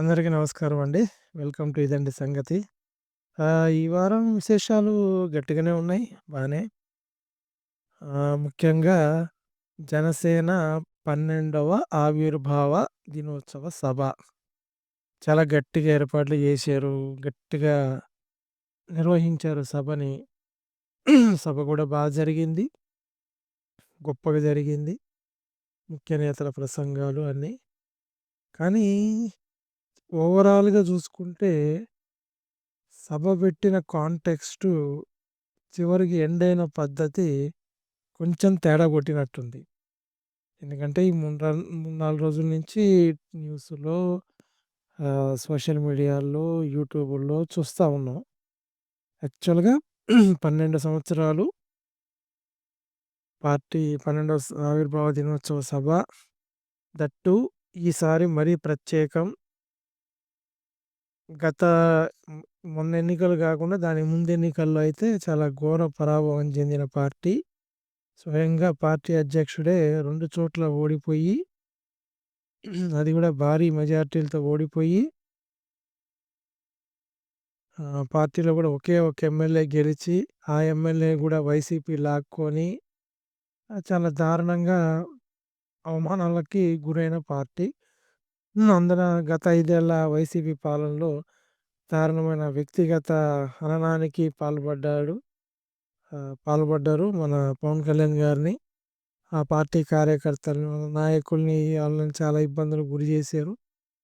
అందరికీ నమస్కారం అండి. వెల్కమ్ టు ఇదండి సంగతి. ఈ వారం విశేషాలు గట్టిగానే ఉన్నాయి. బాగానే ముఖ్యంగా జనసేన 12వ ఆవిర్భావ దినోత్సవ సభ. చాలా గట్టిగా ఏర్పాట్లు చేశారు. గట్టిగా నిర్వహించారు సభని. సభ కూడా బాగా జరిగింది. గొప్పగా జరిగింది. ముఖ్య నేతల ప్రసంగాలు అన్నీ. కానీ ఓవరాల్‌గా చూసుకుంటే సభ పెట్టిన కాంటెక్స్టు చివరికి ఎండ్ అయిన పద్ధతి కొంచెం తేడా కొట్టినట్టుంది. ఎందుకంటే ఈ మూడు రన్ 3, 4 రోజుల నుంచి న్యూస్‌లో ఆహ్, సోషల్ మీడియాలో, యూట్యూబుల్లో చూస్తా ఉన్నాం. యాక్చువల్‌గా 12 సంవత్సరాలు పార్టీ 12వ ఆవిర్భావ దినోత్సవ సభ. దట్ టూ ఈసారి మరీ ప్రత్యేకం. గత మొన్న ఎన్నికలు కాకుండా దాని ముందు ఎన్నికల్లో అయితే చాలా ఘోర పరాభవం చెందిన పార్టీ. స్వయంగా పార్టీ అధ్యక్షుడే రెండు చోట్ల ఓడిపోయి అది కూడా భారీ మెజారిటీలతో ఓడిపోయి పార్టీలో కూడా ఒకే ఒక ఎమ్మెల్యే గెలిచి, ఆ ఎమ్మెల్యే కూడా వైసీపీ లాక్కొని చాలా దారుణంగా అవమానాలకి గురైన పార్టీ. హ్మ్. అందున గత ఐదేళ్ళ వైసీపీ పాలనలో దారుణమైన వ్యక్తిగత హననానికి పాల్పడ్డాడు. ఆహ్, పాల్పడ్డారు మన పవన్ కళ్యాణ్ గారిని. ఆ పార్టీ కార్యకర్తలను, నాయకుల్ని ఆళ్ళని చాలా ఇబ్బందులకు గురి చేశారు.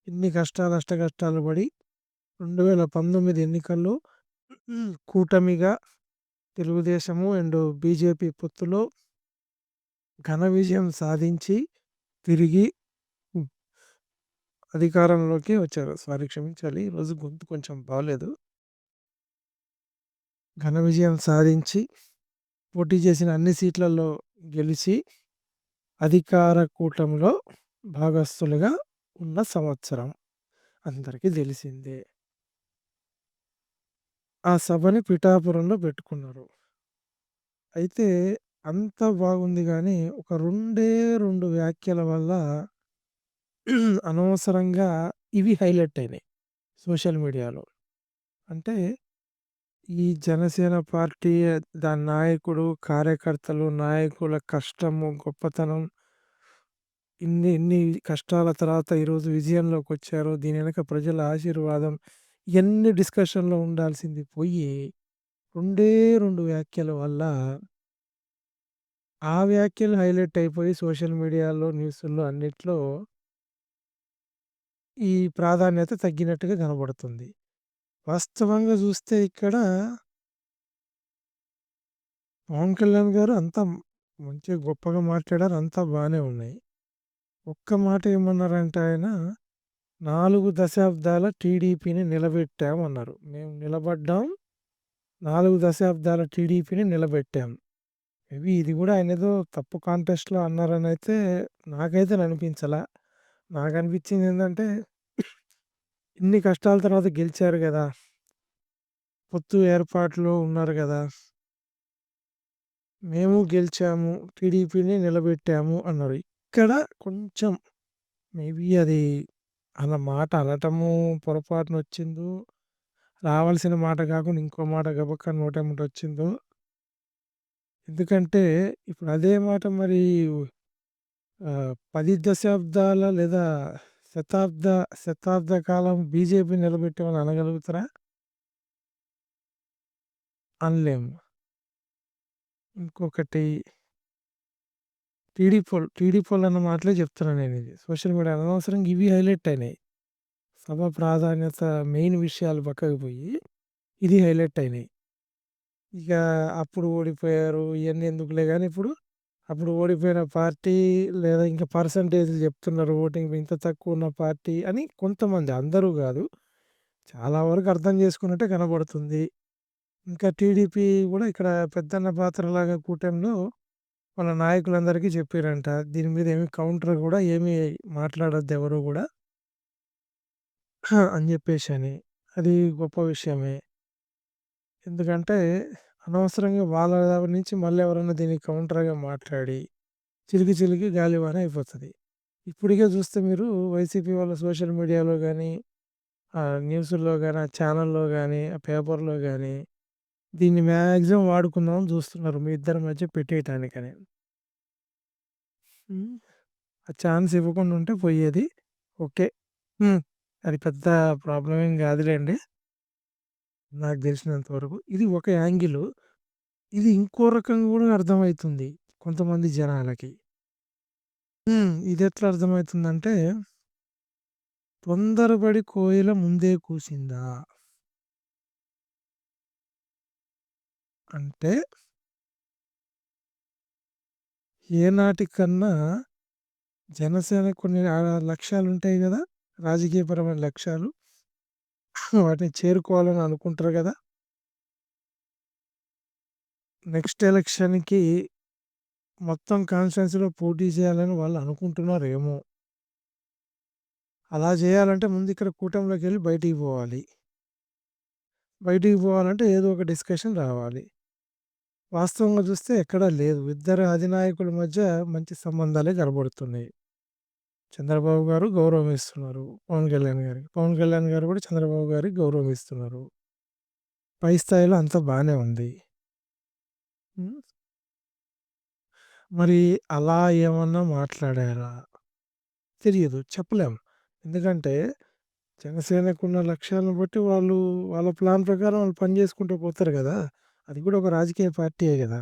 ఇన్ని కష్టాలు, అష్టకష్టాలు పడి 2019 ఎన్నికల్లో కూటమిగా తెలుగుదేశము అండ్ బీజేపీ పొత్తులో ఘన విజయం సాధించి తిరిగి అధికారంలోకి వచ్చారు. సారీ క్షమించాలి. ఈరోజు గొంతు కొంచెం బాలేదు. ఘన విజయం సాధించి పోటీ చేసిన అన్ని సీట్లలో గెలిచి అధికార కూటమిలో భాగస్థులుగా ఉన్న సంవత్సరం. అందరికీ తెలిసిందే. ఆ సభని పిఠాపురంలో పెట్టుకున్నారు. అయితే అంతా బాగుంది గానీ, ఒక రెండే 2 వ్యాఖ్యల వల్ల అనవసరంగా ఇవి హైలైట్ అయినాయి సోషల్ మీడియాలో. అంటే ఈ జనసేన పార్టీ దాని నాయకుడు, కార్యకర్తలు, నాయకుల కష్టము, గొప్పతనం ఇన్ని ఇన్ని కష్టాల తర్వాత ఈరోజు విజయంలోకొచ్చారు. దీని వెనక ప్రజల ఆశీర్వాదం ఇయన్నీ డిస్కషన్‌లో ఉండాల్సింది పోయి, రెండే 2 వ్యాఖ్యల వల్ల ఆ వ్యాఖ్యలు హైలైట్ అయిపోయి సోషల్ మీడియాలో, న్యూసుల్లో అన్నిట్లో ఈ ప్రాధాన్యత తగ్గినట్టుగా కనబడుతుంది. వాస్తవంగా చూస్తే ఇక్కడ పవన్ కళ్యాణ్ గారు అంతా మంచిగా గొప్పగా మాట్లాడారు. అంతా బాగానే ఉన్నాయి. ఒక్క మాట ఏమన్నారంటే ఆయన నాలుగు దశాబ్దాల టీడీపీని నిలబెట్టామన్నారు మేము నిలబడ్డాం. నాలుగు దశాబ్దాల టీడీపీని నిలబెట్టాం. మేబీ ఇది కూడా ఆయన ఏదో తప్పు కాంటెక్స్ట్‌లో అన్నారనైతే నాకైతే అనిపించలా. నాకనిపించింది ఏందంటే ఇన్ని కష్టాల తర్వాత గెలిచారు గదా! పొత్తు ఏర్పాటులో ఉన్నారు గదా! మేము గెలిచాము. టీడీపీని నిలబెట్టాము అన్నారు. ఇక్కడ కొంచెం మేబీ అది అలా మాట అనటము పొరపాటునొచ్చిందో, రావాల్సిన మాట కాకుండా ఇంకో మాట గబుక్కన నోటెమ్మట వచ్చిందో ఎందుకంటే ఇప్పుడు అదే మాట మరి ఆహ్, 10 దశాబ్దాల లేదా శతాబ్ద శతాబ్ద కాలం బీజేపీ నిలబెట్టామని అనగలుగుతారా? అనలేము. ఇంకొకటి టీడీపోల్ టీడీపోలన్న మాటలే చెప్తున్నా నేనిది. సోషల్ మీడియా అనవసరంగా ఇవి హైలైట్ అయినాయి. సభ ప్రాధాన్యత మెయిన్ విషయాలు పక్కకు పోయి, ఇది హైలైట్ అయినాయి. ఇక అప్పుడు ఓడిపోయారు ఇయన్నీ ఎందుకులే కానీ ఇప్పుడు, అప్పుడు ఓడిపోయిన పార్టీ లేదా ఇంకా పర్సంటేజ్‌లు చెప్తున్నారు ఓటింగ్ ఇంత తక్కువ ఉన్న పార్టీ అని కొంతమంది అందరూ కాదు చాలా వరకు అర్థం చేసుకున్నట్టే కనబడుతుంది. ఇంకా టీడీపీ కూడా ఇక్కడ పెద్దన్న పాత్రలాగా కూటమిలో వాళ్ళ నాయకులందరికీ చెప్పారంట దీని మీద ఏమి కౌంటర్ కూడా ఏమి మాట్లాడొద్దు ఎవరు గూడా. అని చెప్పేసని. అది గొప్ప విషయమే. ఎందుకంటే అనవసరంగా వాళ్ళ నుంచి మళ్ళీ ఎవరైనా దీనికి కౌంటర్‌గా మాట్లాడి, చిలికి చిలికి గాలివాన అయిపోతది. ఇప్పుడికే చూస్తే మీరు వైసీపీ వాళ్ళ సోషల్ మీడియాలో గానీ, న్యూస్‌లో గాని, ఆ ఛానెల్‌లో గాని, ఆ పేపర్‌లో గాని దీన్ని మాక్సిమం వాడుకుందామని చూస్తున్నారు. మీ ఇద్దరి మధ్య పెట్టేయటానికని. ఆ ఛాన్స్ ఇవ్వకుండా ఉంటే పోయేది. ఓకే. అది పెద్ద ప్రాబ్లమ్ ఏం కాదులెండి. నాకు తెలిసినంత వరకు. ఇది ఒక యాంగిల్ ఇది ఇంకో రకంగా కూడా అర్థమవుతుంది కొంతమంది జనాలకి. హ్మ్. ఎట్లా అర్థమవుతుందంటే తొందరపడి కోయిల ముందే కూసిందా? అంటే ఏనాటికన్నా జనసేన కొన్ని లక్ష్యాలు ఉంటాయి కదా రాజకీయపరమైన లక్ష్యాలు. వాటిని చేరుకోవాలని అనుకుంటారు కదా నెక్స్ట్ ఎలక్షన్‌కి మొత్తం కాన్స్టిట్యుయెన్సీలో పోటీ చేయాలని వాళ్ళు అనుకుంటున్నారేమో! అలా చేయాలంటే ముందు ఇక్కడ కూటమిలోకెళ్ళి బయటికి పోవాలి. బయటికి పోవాలంటే ఏదో ఒక డిస్కషన్ రావాలి. వాస్తవంగా చూస్తే ఎక్కడా లేదు. ఇద్దరు అధినాయకుల మధ్య మంచి సంబంధాలే కనబడుతున్నాయి. చంద్రబాబు గారు గౌరవం ఇస్తున్నారు పవన్ కళ్యాణ్ గారికి. పవన్ కళ్యాణ్ గారు కూడా చంద్రబాబు గారికి గౌరవం ఇస్తున్నారు. పై స్థాయిలో అంతా బాగానే ఉంది. మరి అలా ఏమన్నా మాట్లాడారా? తెలియదు. చెప్పలేం. ఎందుకంటే జనసేనకున్న లక్ష్యాలను బట్టి వాళ్ళు వాళ్ళ ప్లాన్ ప్రకారం వాళ్ళు పని చేసుకుంటూ పోతారు కదా అది కూడా ఒక రాజకీయ పార్టీయే కదా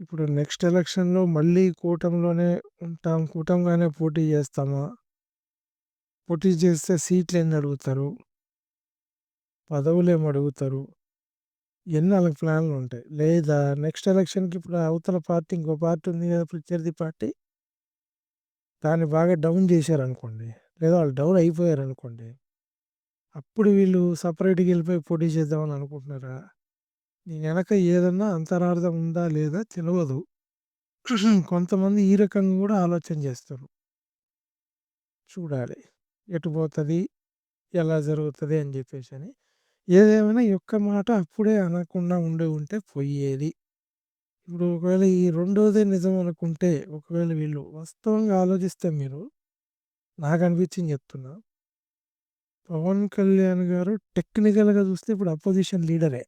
ఇప్పుడు నెక్స్ట్ ఎలక్షన్‌లో మళ్ళీ కూటమిలోనే ఉంటాం. కూటమిగానే పోటీ చేస్తామా? పోటీ చేస్తే సీట్లెన్ని అడుగుతారు? పదవులేమి అడుగుతారు? ఇయన్నీ ఆళ్ళకి ప్లాన్‌లుంటాయి. లేదా నెక్స్ట్ ఎలక్షన్‌కి ఇప్పుడు అవతల పార్టీ ఇంకో పార్టీ ఉంది కదా ప్రత్యర్థి పార్టీ. దాన్ని బాగా డౌన్ చేశారనుకోండి. లేదా వాళ్ళు డౌన్ అయిపోయారనుకోండి. అప్పుడు వీళ్ళు సెపరేట్‌గా ఎళ్ళిపోయి పోటీ చేద్దామని అనుకుంటున్నారా? దీని వెనక ఏదన్నా అంతరార్థం ఉందా? లేదా? తెలవదు. కొంతమంది ఈ రకంగా కూడా ఆలోచన చేస్తారు. చూడాలి. ఎటు పోతుంది ఎలా జరుగుతుంది అని చెప్పేసి అని ఏదేమైనా యొక్క ఒక్క మాట అప్పుడే అనకుండా ఉండి ఉంటే పోయేది. ఇప్పుడు ఒకవేళ ఈ రెండోదే నిజం అనుకుంటే, ఒకవేళ వీళ్ళు వాస్తవంగా ఆలోచిస్తే మీరు నాకు అనిపించింది చెప్తున్నా. పవన్ కళ్యాణ్ గారు టెక్నికల్‌గా చూస్తే ఇప్పుడు అపోజిషన్ లీడరే.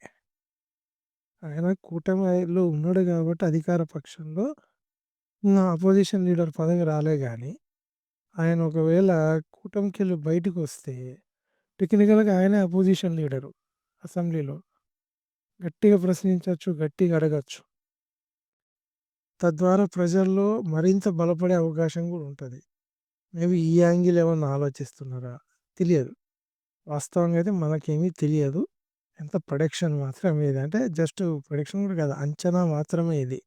ఆయన కూటమిలో ఉన్నాడు కాబట్టి అధికార పక్షంలో నా అపోజిషన్ లీడర్ పదవి రాలే కానీ ఆయన ఒకవేళ కూటమికెళ్ళి బయటికొస్తే టెక్నికల్‌గా ఆయనే అపోజిషన్ లీడరు అసెంబ్లీలో. గట్టిగా ప్రశ్నించవచ్చు గట్టిగా అడగచ్చు తద్వారా ప్రజల్లో మరింత బలపడే అవకాశం కూడా ఉంటుంది మేబీ ఈ యాంగిల్ ఏమన్నా ఆలోచిస్తున్నారా? తెలియదు. వాస్తవంగా అయితే మనకేమీ తెలియదు. ఎంత ప్రొడక్షన్ మాత్రమే ఇది. అంటే జస్ట్ ప్రొడక్షన్ కూడా కాదు. అంచనా మాత్రమే ఇది.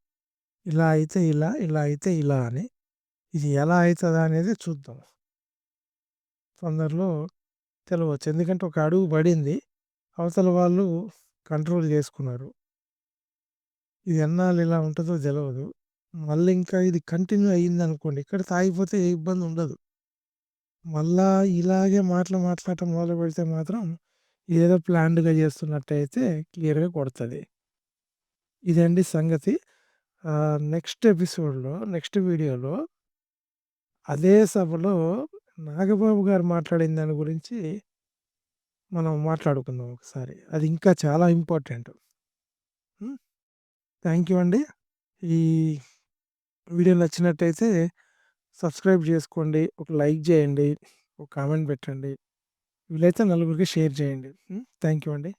ఇలా అయితే ఇలా, ఇలా అయితే ఇలా అని. ఇది ఎలా అయితదా అనేది చూద్దాం. తొందరలో తెలవచ్చు. ఎందుకంటే ఒక అడుగు పడింది. అవతల వాళ్ళు కంట్రోల్ చేసుకున్నారు. ఇది ఎన్నాళ్ళు ఇలా ఉంటుందో తెలవదు. మళ్ళీ ఇంకా ఇది కంటిన్యూ అయిందనుకోండి. ఇక్కడ తాగిపోతే ఏ ఇబ్బంది ఉండదు. మళ్ళా ఇలాగే మాటలు మాట్లాడటం మొదలుపెడితే మాత్రం ఇదేదో ప్లాన్డ్‌గా చేస్తున్నట్టయితే క్లియర్‌గా కొడతది. ఇదండి సంగతి. ఆహ్, నెక్స్ట్ ఎపిసోడ్‌లో, నెక్స్ట్ వీడియోలో అదే సభలో నాగబాబు గారు మాట్లాడిన దాని గురించి మనం మాట్లాడుకుందాం ఒకసారి. అది ఇంకా చాలా ఇంపార్టెంట్. హ్మ్. థ్యాంక్ యూ అండి. ఈ వీడియో నచ్చినట్టయితే సబ్స్క్రైబ్ చేసుకోండి. ఒక లైక్ చేయండి. ఒక కామెంట్ పెట్టండి. వీలైతే నలుగురికి షేర్ చేయండి. థ్యాంక్ యూ అండి.